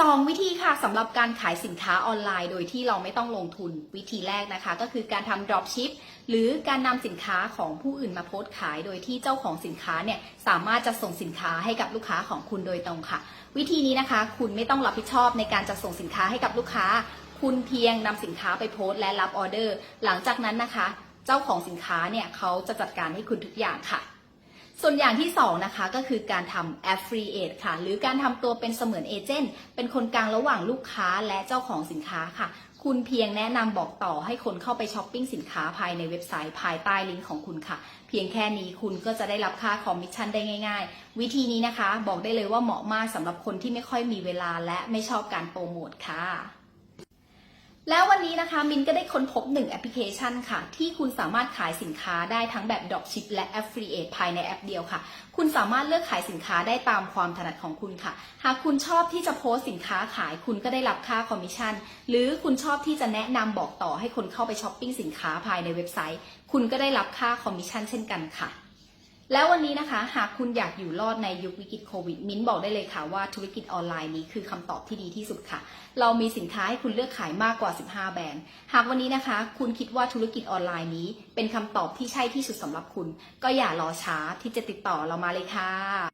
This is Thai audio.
สองวิธีค่ะสำหรับการขายสินค้าออนไลน์ โดยที่เราไม่ต้องลงทุนวิธีแรกนะคะ ก็คือการทำ dropship หรือการนำสินค้าของผู้อื่นมาโพสต์ขาย โดยที่เจ้าของสินค้าเนี่ยสามารถจะส่งสินค้าให้กับลูกค้าของคุณโดยตรงค่ะ วิธีนี้นะคะ คุณไม่ต้องรับผิดชอบในการจะส่งสินค้าให้กับลูกค้า คุณเพียงนำสินค้าไปโพสต์และรับออเดอร์ หลังจากนั้นนะคะ เจ้าของสินค้าเนี่ยเขาจะจัดการให้คุณทุกอย่างค่ะ ส่วนอย่างที่สองนะคะก็คือการทำ affiliate ค่ะ หรือการทำตัวเป็นเสมือนเอเจนต์เป็นคนกลางระหว่างลูกค้าและเจ้าของสินค้าค่ะ คุณเพียงแนะนำบอกต่อให้คนเข้าไปช้อปปิ้งสินค้าภายในเว็บไซต์ภายใต้ลิงก์ของคุณค่ะ เพียงแค่นี้คุณก็จะได้รับค่าคอมมิชชั่นได้ง่าย ๆ วิธีนี้นะคะ บอกได้เลยว่าเหมาะมากสำหรับคนที่ไม่ค่อยมีเวลาและไม่ชอบการโปรโมทค่ะ แล้ววันนี้นะคะมินก็ได้ค้นพบหนึ่งแอปพลิเคชันค่ะ ที่คุณสามารถขายสินค้าได้ทั้งแบบ Dropship และ Affiliate ภายในแอปเดียวค่ะ คุณสามารถเลือกขายสินค้าได้ตามความถนัดของคุณค่ะ หากคุณชอบที่จะโพสสินค้าขายคุณก็ได้รับค่าคอมมิชชั่น หรือคุณชอบที่จะแนะนำบอกต่อให้คนเข้าไปช้อปปิ้งสินค้าภายในเว็บไซต์ คุณก็ได้รับค่าคอมมิชชั่นเช่นกันค่ะ แล้ววันนี้นะคะหากคุณอยากอยู่รอดในยุควิกฤตโควิด มิ้นบอกได้เลยค่ะว่าธุรกิจออนไลน์นี้คือคำตอบที่ดีที่สุดค่ะ เรามีสินค้าให้คุณเลือกขายมากกว่า 15 แบรนด์ หากวันนี้นะคะ คุณคิดว่าธุรกิจออนไลน์นี้ เป็นคำตอบที่ใช่ที่สุดสำหรับคุณ ก็อย่ารอช้าที่จะติดต่อเรามาเลยค่ะ